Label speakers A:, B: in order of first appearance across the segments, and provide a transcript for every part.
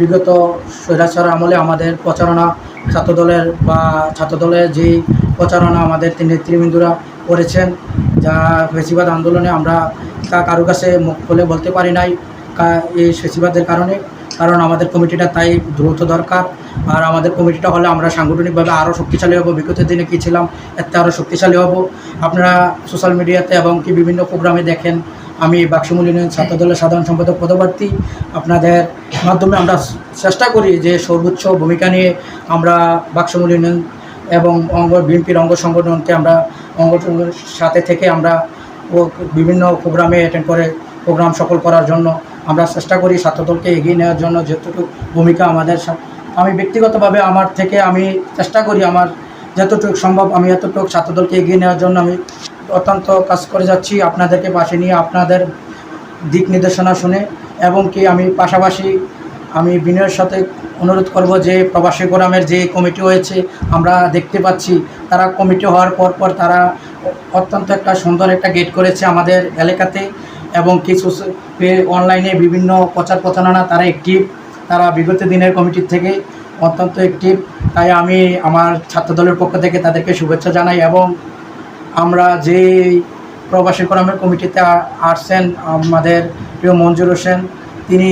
A: বিগত স্বৈরাচার আমলে আমাদের প্রচারণা ছাত্রদলের বা ছাত্রদলের যেই প্রচারণা আমাদের নেতৃবৃন্দরা করেছেন, যা ফেসিবাদ আন্দোলনে আমরা তা কারও কাছে মুখ খুলে বলতে পারি নাই এই ফেসিবাদের কারণে। কারণ আমাদের কমিটিটা তাই দ্রুত দরকার। আর আমাদের কমিটিটা হলে আমরা সাংগঠনিকভাবে আরও শক্তিশালী হব। বিগত দিনে কী ছিলাম, এতে আরও শক্তিশালী হব। আপনারা সোশ্যাল মিডিয়াতে এবং কি বিভিন্ন প্রোগ্রামে দেখেন আমি বাক্সমূল ইউনিয়ন ছাত্রদলের সাধারণ সম্পাদক পদপ্রার্থী। আপনাদের মাধ্যমে আমরা চেষ্টা করি যে সর্বোচ্চ ভূমিকা নিয়ে আমরা বাক্সমূল ইউনিয়ন এবং অঙ্গ, বিএনপির অঙ্গ সংগঠনকে আমরা অঙ্গনের সাথে থেকে আমরা বিভিন্ন প্রোগ্রামে অ্যাটেন্ড করে প্রোগ্রাম সফল করার জন্য আমরা চেষ্টা করি ছাত্রদলকে এগিয়ে নেওয়ার জন্য যতটুকু ভূমিকা আমাদের আমি ব্যক্তিগতভাবে আমার থেকে আমি চেষ্টা করি আমার যতটুকু সম্ভব আমি এতটুকু ছাত্রদলকে এগিয়ে নেওয়ার জন্য আমি অত্যন্ত কাজ করে যাচ্ছি আপনাদেরকে পাশে নিয়ে আপনাদের দিক নির্দেশনা শুনে এবং কি আমি পাশাপাশি আমি বিনয়ের সাথে অনুরোধ করব যে প্রবাসী ফোরামের যে কমিটি হয়েছে, আমরা দেখতে পাচ্ছি তারা কমিটি হওয়ার পর পর তারা অত্যন্ত একটা সুন্দর একটা গেট করেছে আমাদের এলাকাতে এবং কিছু অনলাইনে বিভিন্ন প্রচার প্রচারণা তারা একটিভ তারা বিগত দিনের কমিটির থেকে অত্যন্ত একটিভ তাই আমি আমার ছাত্রদলের পক্ষ থেকে তাদেরকে শুভেচ্ছা জানাই এবং আমরা যে প্রবাসী ফোরামের কমিটিতে আসছেন আমাদের প্রিয় মঞ্জুর হোসেন, তিনি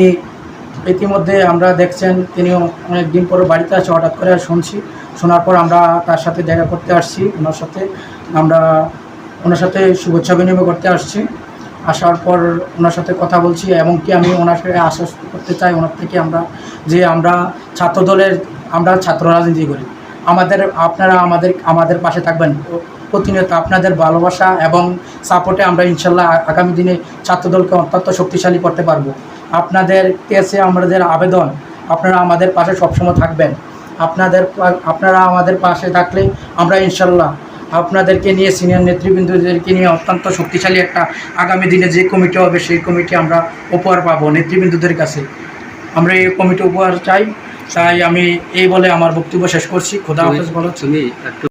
A: ইতিমধ্যে আমরা দেখছেন তিনি অনেক দিন পরে বাড়িতে আছে, হঠাৎ করে শুনছি। শোনার পর আমরা তার সাথে দেখা করতে আসছি, ওনার সাথে। আমরা ওনার সাথে শুভেচ্ছা বিনিময় করতে আসছি। আসার পর ওনার সাথে কথা বলছি এবং কি আমি ওনার সাথে আশ্বাস করতে চাই, ওনার থেকে আমরা যে আমরা ছাত্রদলের, আমরা ছাত্র রাজনীতি করি। আমাদের, আপনারা আমাদের আমাদের পাশে থাকবেন। প্রতিনিয়ত আপনাদের ভালোবাসা এবং সাপোর্টে আমরা ইনশাল্লাহ আগামী দিনে ছাত্রদলকে অত্যন্ত শক্তিশালী করতে পারব। আপনাদের কাছে আমাদের আবেদন, আপনারা আমাদের পাশে সবসময় থাকবেন। আপনাদের আপনারা আমাদের পাশে থাকলে আমরা ইনশাল্লাহ আপনাদেরকে নিয়ে সিনিয়র নেতৃবৃন্দদেরকে নিয়ে অত্যন্ত শক্তিশালী একটা আগামী দিনে যে কমিটি হবে সেই কমিটি আমরা উপহার পাবো নেতৃবৃন্দদের কাছে। আমরা এই কমিটি উপহার চাই। তাই আমি এই বলে আমার বক্তব্য শেষ করছি। খোদা হাফেজ বলো
B: তুমি একটু